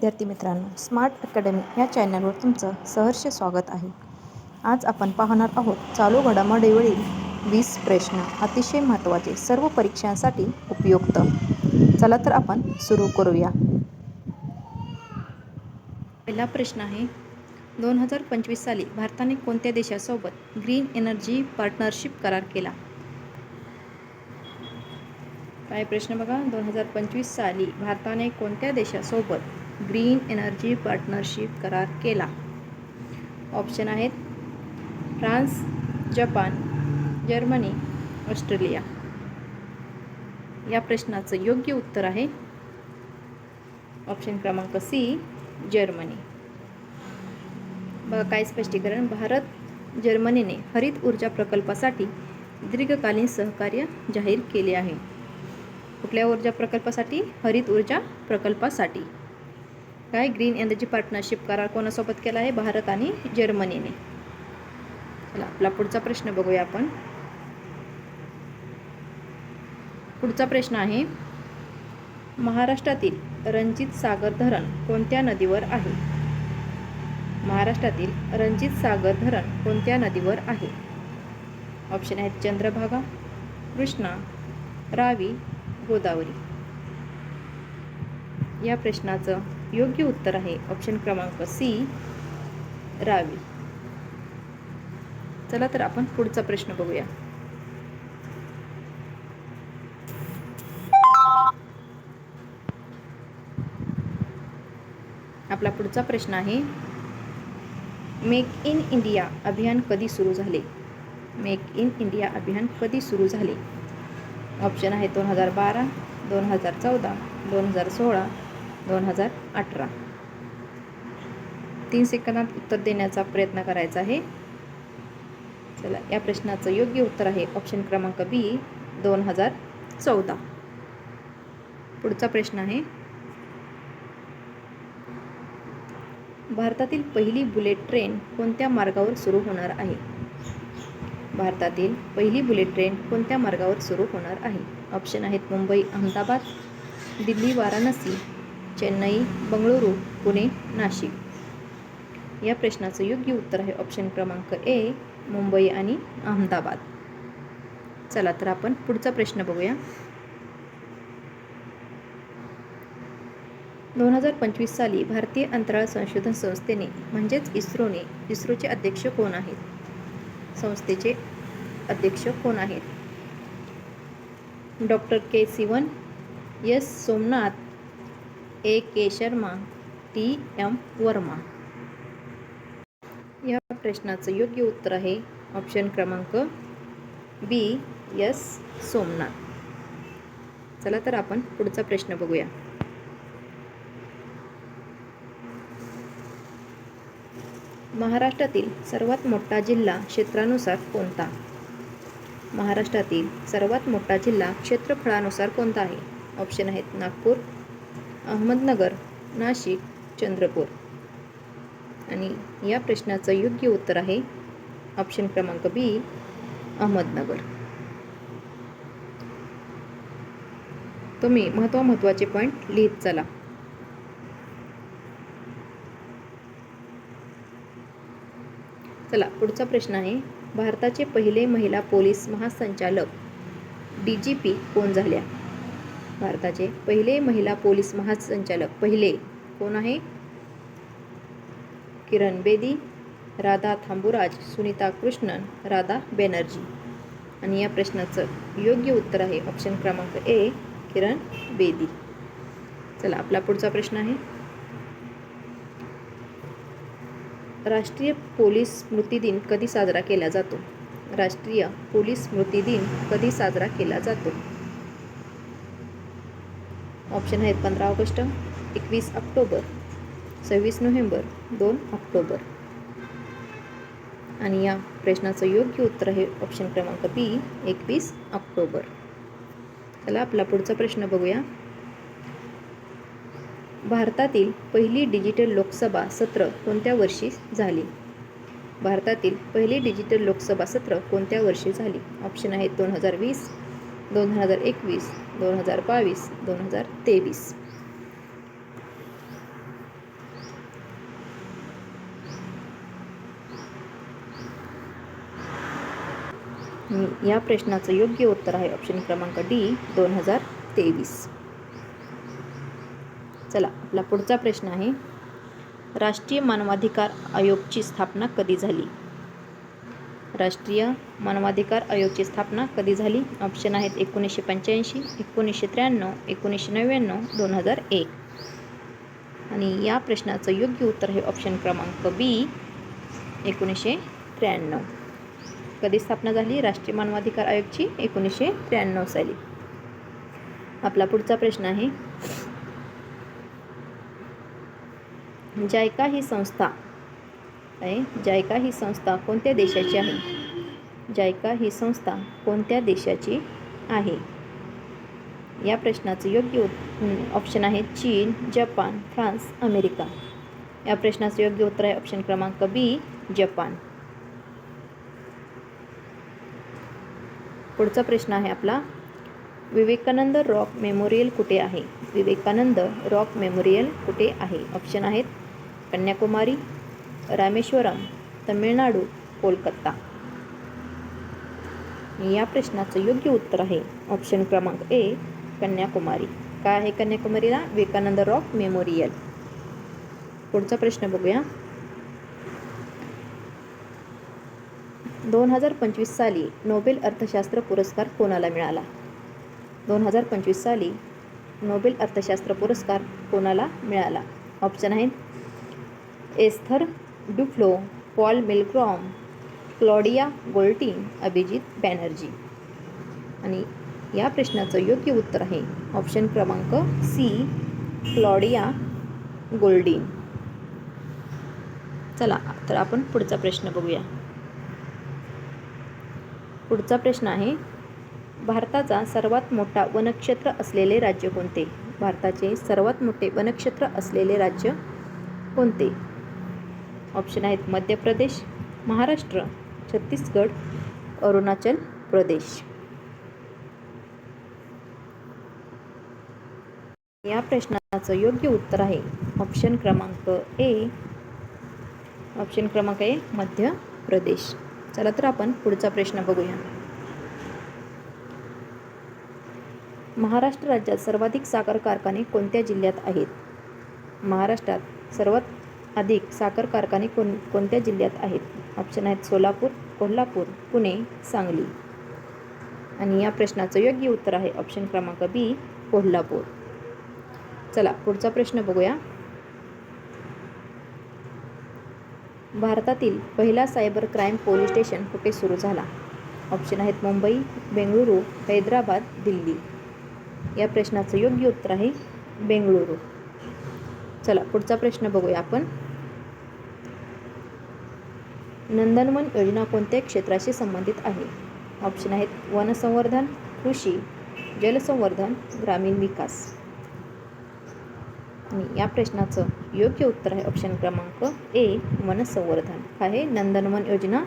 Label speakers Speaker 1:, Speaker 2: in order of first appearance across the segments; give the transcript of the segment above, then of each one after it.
Speaker 1: विद्यार्थी मित्रांनो smart academy या चॅनलवर तुमचं सहर्ष स्वागत आहे. आज आपण पाहणार आहोत चालू घडामोडीवरील वीस प्रश्न अतिशय महत्त्वाचे सर्व परीक्षांसाठी उपयुक्त. चला तर आपण सुरू करूया. पहिला प्रश्न आहे दोन हजार पंचवीस साली भारताने कोणत्या देशासोबत ग्रीन एनर्जी पार्टनरशिप करार केला? काय प्रश्न बघा दोन हजार पंचवीस साली भारताने कोणत्या देशासोबत ग्रीन एनर्जी पार्टनरशिप करार केला. ऑप्शन आहेत फ्रान्स जपान जर्मनी ऑस्ट्रेलिया. या प्रश्नाचं योग्य उत्तर आहे ऑप्शन क्रमांक सी जर्मनी. बघा काय स्पष्टीकरण? भारत जर्मनीने हरित ऊर्जा प्रकल्पासाठी दीर्घकालीन सहकार्य जाहीर केले आहे. कुठल्या ऊर्जा प्रकल्पासाठी? हरित ऊर्जा प्रकल्पासाठी. काय ग्रीन एनर्जी पार्टनरशिप करार कोणासोबत केला आहे? भारत आणि जर्मनीने. चला आपला पुढचा प्रश्न बघूया आपण. पुढचा प्रश्न आहे महाराष्ट्रातील रणजित सागर धरण कोणत्या नदीवर आहे? महाराष्ट्रातील रणजित सागर धरण कोणत्या नदीवर आहे? ऑप्शन आहेत चंद्रभागा कृष्णा रावी गोदावरी. या प्रश्नाचं योग्य उत्तर आहे. ऑप्शन क्रमांक सी रावी. चला तर आपण पुढचा प्रश्न बघूया. आपला पुढचा प्रश्न आहे मेक इन इंडिया अभियान कधी सुरू झाले? मेक इन इंडिया अभियान कधी सुरू झाले? ऑप्शन आहे दोन हजार बारा दोन हजार चौदा दोन हजार सोळा दोन हजार अठरा. तीन सेकंदात उत्तर देण्याचा प्रयत्न करायचा आहे. चला या प्रश्नाचं योग्य उत्तर आहे ऑप्शन क्रमांक बी दोन हजार चौदा. पुढचा प्रश्न आहे भारतातील पहिली बुलेट ट्रेन कोणत्या मार्गावर सुरू होणार आहे? भारतातील पहिली बुलेट ट्रेन कोणत्या मार्गावर सुरू होणार आहे? ऑप्शन आहेत मुंबई अहमदाबाद दिल्ली वाराणसी चेन्नई बंगळुरू पुणे नाशिक. या प्रश्नाचं योग्य उत्तर आहे ऑप्शन क्रमांक ए मुंबई आणि अहमदाबाद. चला तर आपण पुढचा प्रश्न बघूया. दोन हजार पंचवीस साली भारतीय अंतराळ संशोधन संस्थेने म्हणजेच इस्रोने इस्रोचे अध्यक्ष कोण आहेत? संस्थेचे अध्यक्ष कोण आहेत? Doctor K Sivan S Somanath A K Sharma T M Verma. या प्रश्नाचं योग्य उत्तर आहे ऑप्शन क्रमांक बी एस सोमनाथ. चला तर आपण पुढचा प्रश्न बघूया. महाराष्ट्रातील सर्वात मोठा जिल्हा क्षेत्रानुसार कोणता? महाराष्ट्रातील सर्वात मोठा जिल्हा क्षेत्रफळानुसार कोणता आहे? ऑप्शन आहेत नागपूर अहमदनगर नाशिक चंद्रपूर. आणि या प्रश्नाचं योग्य उत्तर आहे ऑप्शन क्रमांक बी अहमदनगर. तुम्ही महत्त्व महत्त्वाचे पॉईंट लिहित चला. चला पुढचा प्रश्न आहे भारताचे पहिले महिला पोलीस महासंचालक डी जी पी कोण झाल्या? भारताचे पहिले महिला पोलीस महासंचालक. पहिले कोण आहे? किरण बेदी राधा थांबुराज सुनीता कृष्णन राधा बॅनर्जी. आणि या प्रश्नाचं योग्य उत्तर आहे ऑप्शन क्रमांक ए किरण बेदी. चला आपला पुढचा प्रश्न आहे. राष्ट्रीय पोलीस स्मृती दिन कधी साजरा केला जातो? राष्ट्रीय पोलीस स्मृती दिन कधी साजरा केला जातो? ऑप्शन आहेत पंधरा ऑगस्ट एकवीस ऑक्टोबर सव्वीस नोव्हेंबर दोन ऑक्टोबर. आणि या प्रश्नाचं योग्य उत्तर आहे ऑप्शन क्रमांक बी एकवीस ऑक्टोबर. चला आपला पुढचा प्रश्न बघूया. भारतातील पहिली डिजिटल लोकसभा सत्र कोणत्या वर्षी झाली? भारतातील पहिली डिजिटल लोकसभा सत्र कोणत्या वर्षी झाली? ऑप्शन आहेत दोन हजार वीस दोन हजार एकवीस दोन हजार बावीस दोन हजार तेवीस. या प्रश्नाचं योग्य उत्तर आहे. ऑप्शन क्रमांक डी दोन हजार तेवीस. चला आपला पुढचा प्रश्न आहे. राष्ट्रीय मानवाधिकार आयोगची स्थापना कधी झाली? राष्ट्रीय मानवाधिकार आयोगची स्थापना कधी झाली? ऑप्शन आहेत एकोणीसशे पंच्याऐंशी एकोणीसशे त्र्याण्णव एकोणीसशे नव्याण्णव दोन हजार एक. आणि या प्रश्नाचं योग्य उत्तर आहे ऑप्शन क्रमांक बी एकोणीसशे त्र्याण्णव. कधी स्थापना झाली? राष्ट्रीय मानवाधिकार आयोगची एकोणीसशे त्र्याण्णव साली. आपला पुढचा प्रश्न आहे. जायका ही संस्था आहे. जायका ही संस्था कोणत्या देशाची आहे? जायका ही संस्था कोणत्या देशाची आहे? या प्रश्नाचं योग्य ऑप्शन आहे चीन जपान फ्रान्स अमेरिका. या प्रश्नाचं योग्य उत्तर आहे ऑप्शन क्रमांक बी जपान. पुढचा प्रश्न आहे आपला. विवेकानंद रॉक मेमोरियल कुठे आहे? विवेकानंद रॉक मेमोरियल कुठे आहे? ऑप्शन आहेत कन्याकुमारी रामेश्वरम तमिळनाडू कोलकाता. या प्रश्नाचं योग्य उत्तर आहे. ऑप्शन क्रमांक ए कन्याकुमारी. काय आहे कन्याकुमारीला? Vivekananda rock memorial. पुढचा प्रश्न बघूया. दोन हजार पंचवीस साली नोबेल अर्थशास्त्र पुरस्कार कोणाला मिळाला? दोन हजार पंचवीस साली नोबेल अर्थशास्त्र पुरस्कार कोणाला मिळाला? ऑप्शन आहेत Esther Duflo Paul Milgrom Claudia Goldin Abhijit Banerjee. आणि या प्रश्नाचं योग्य उत्तर आहे. ऑप्शन क्रमांक सी क्लॉडिया गोल्डीन चला तर आपण पुढचा प्रश्न बघूया. पुढचा प्रश्न आहे भारताचा सर्वात मोठा वनक्षेत्र असलेले राज्य कोणते? भारताचे सर्वात मोठे वनक्षेत्र असलेले राज्य कोणते? ऑप्शन आहेत मध्य प्रदेश महाराष्ट्र छत्तीसगड अरुणाचल प्रदेश. या प्रश्नाचं योग्य उत्तर आहे ऑप्शन क्रमांक ए. ऑप्शन क्रमांक ए मध्य प्रदेश. चला तर आपण पुढचा प्रश्न बघूया. महाराष्ट्र राज्यात सर्वाधिक साखर कारखाने कोणत्या जिल्ह्यात आहेत? महाराष्ट्रात सर्वात अधिक साखर कारखाने कोण कोणत्या जिल्ह्यात आहेत? ऑप्शन आहेत सोलापूर कोल्हापूर पुणे सांगली. आणि या प्रश्नाचं योग्य उत्तर आहे ऑप्शन क्रमांक बी कोल्हापूर. चला पुढचा प्रश्न बघूया. भारतातील पहिला सायबर क्राईम पोलीस स्टेशन कुठे सुरू झाला? ऑप्शन आहेत मुंबई बेंगळुरू हैदराबाद दिल्ली. या प्रश्नाचं योग्य उत्तर आहे बेंगळुरू. चला पुढचा प्रश्न बघूया आपण. नंदनवन योजना कोणत्या क्षेत्राशी संबंधित आहे? ऑप्शन आहेत वनसंवर्धन कृषी जलसंवर्धन ग्रामीण विकास. आणि या प्रश्नाचं योग्य उत्तर आहे ऑप्शन क्रमांक ए वनसंवर्धन. आहे नंदनवन योजना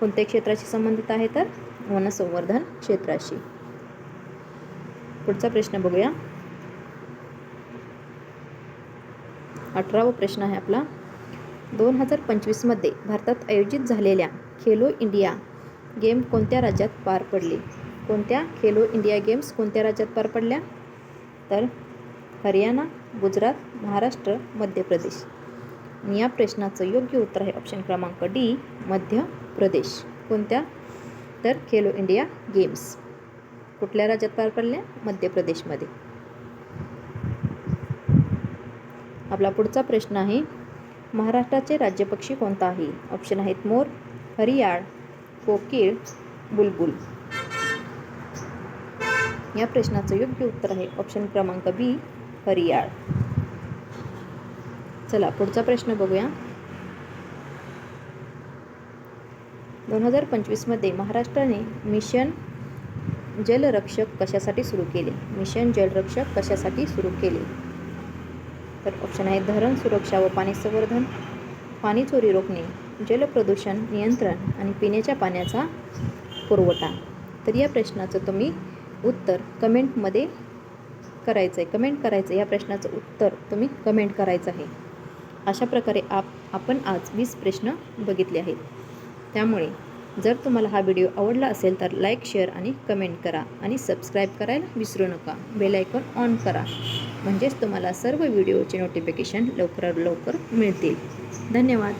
Speaker 1: कोणत्या क्षेत्राशी संबंधित आहे तर? वनसंवर्धन क्षेत्राशी. पुढचा प्रश्न बघूया. अठरावा प्रश्न आहे आपला. दोन हजार पंचवीसमध्ये भारतात आयोजित झालेल्या खेलो इंडिया गेम कोणत्या राज्यात पार पडली? कोणत्या खेलो इंडिया गेम्स कोणत्या राज्यात पार पडल्या? तर हरियाणा गुजरात महाराष्ट्र मध्य प्रदेश. या प्रश्नाचं योग्य उत्तर आहे ऑप्शन क्रमांक डी मध्य प्रदेश. कोणत्या? तर खेलो इंडिया गेम्स. कुठल्या राज्यात पार पडल्या? मध्य प्रदेशमध्ये. आपला पुढचा प्रश्न आहे महाराष्ट्राचे राज्यपक्षी कोणता आहे ऑप्शन आहेत मोर हरियाळ कोकिळ बुलबुल. या प्रश्नाचं योग्य उत्तर आहे ऑप्शन क्रमांक बी हरियाळ चला पुढचा प्रश्न बघूया. दोन हजार पंचवीसमध्ये महाराष्ट्राने मिशन जलरक्षक कशासाठी सुरू केले? मिशन जलरक्षक कशासाठी सुरू केले? तर ऑप्शन आहे. धरण सुरक्षा व पाणी संवर्धन पाणी चोरी रोखणे जलप्रदूषण नियंत्रण आणि पिण्याच्या पाण्याचा पुरवठा. तर या प्रश्नाचं तुम्ही उत्तर कमेंटमध्ये करायचं आहे कमेंट करायचं आहे या प्रश्नाचं उत्तर तुम्ही कमेंट करायचं आहे. अशा प्रकारे आप आपण आज वीस प्रश्न बघितले आहेत. त्यामुळे जर तुम्हाला हा व्हिडिओ आवडला असेल तर लाईक शेअर आणि कमेंट करा आणि सबस्क्राईब करायला विसरू नका. बेल आयकॉन ऑन करा. म्हणजेच तुम्हाला सर्व व्हिडिओचे नोटिफिकेशन लवकरात लवकर मिळतील. धन्यवाद.